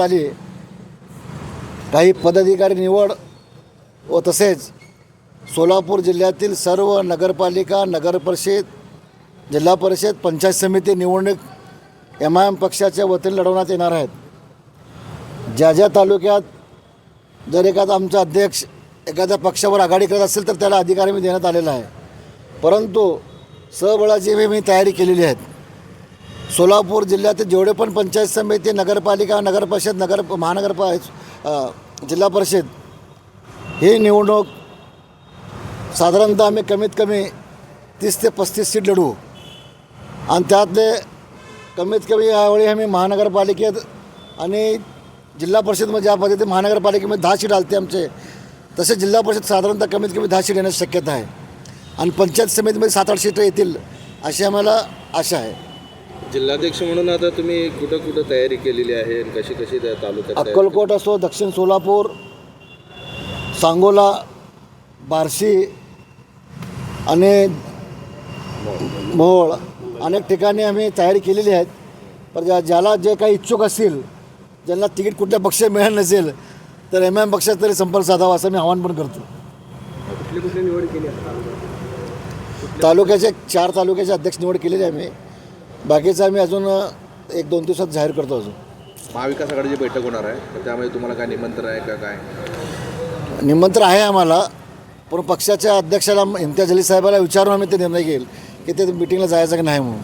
झाली काही पदाधिकारी निवड व तसेच सोलापूर जिल्ह्यातील सर्व नगरपालिका नगरपरिषद जिल्हा परिषद पंचायत समिती निवडणूक एम आय एम पक्षाच्या वतीने लढवण्यात येणार आहेत. ज्या ज्या तालुक्यात जर एखादा आमचा अध्यक्ष एखाद्या पक्षावर आघाडी करत असेल तर त्याला अधिकार मी देण्यात आलेला आहे. परंतु सबळाची मी मी तयारी केलेली आहेत सोलापूर जिल्ह्यातील जेवढे पण पंचायत समिती नगरपालिका नगरपरिषद नगर महानगरपा जिल्हा परिषद ही निवडणूक साधारणतः आम्ही कमीत कमी तीस ते पस्तीस सीट लढवू. आणि त्यातले कमीत कमी यावेळी आम्ही महानगरपालिकेत आणि जिल्हा परिषद म्हणजे ज्या पद्धती महानगरपालिकेमध्ये दहा सीट आलते आमचे तसे जिल्हा परिषद साधारणतः कमीत कमी दहा सीट येण्याची शक्यता आहे. आणि पंचायत समितीमध्ये सात आठ सीटं येतील अशी आम्हाला आशा आहे. जिल्हाध्यक्ष म्हणून आता तुम्ही कुठं कुठं तयारी केलेली आहे आणि कशी कशी त्या तालुक्यात अक्कलकोट असो दक्षिण सोलापूर सांगोला बार्शी आणि मोहोळ. अनेक ठिकाणी आम्ही तयारी केलेली आहेत. पण ज्या ज्याला जे काही इच्छुक असतील ज्यांना तिकीट कुठल्या पक्ष मिळालं नसेल तर एम एम पक्षात तरी संपर्क साधावा असं मी आवाहन पण करतो. कुठली कुठली निवड केली आहे? तालुक्याचे चार तालुक्याचे अध्यक्ष निवड केलेली आहे आम्ही बाकीचं आम्ही अजून एक दोन दिवसात जाहीर करतो अजून. महाविकास आघाडीची बैठक होणार आहे. तर त्यामध्ये तुम्हाला काय निमंत्रण आहे का काय? निमंत्रण आहे आम्हाला पण पक्षाच्या अध्यक्षाला इम्तियाज अली साहेबाला विचारून आम्ही ते निर्णय घेईल की ते मिटिंगला जायचं की नाही म्हणून.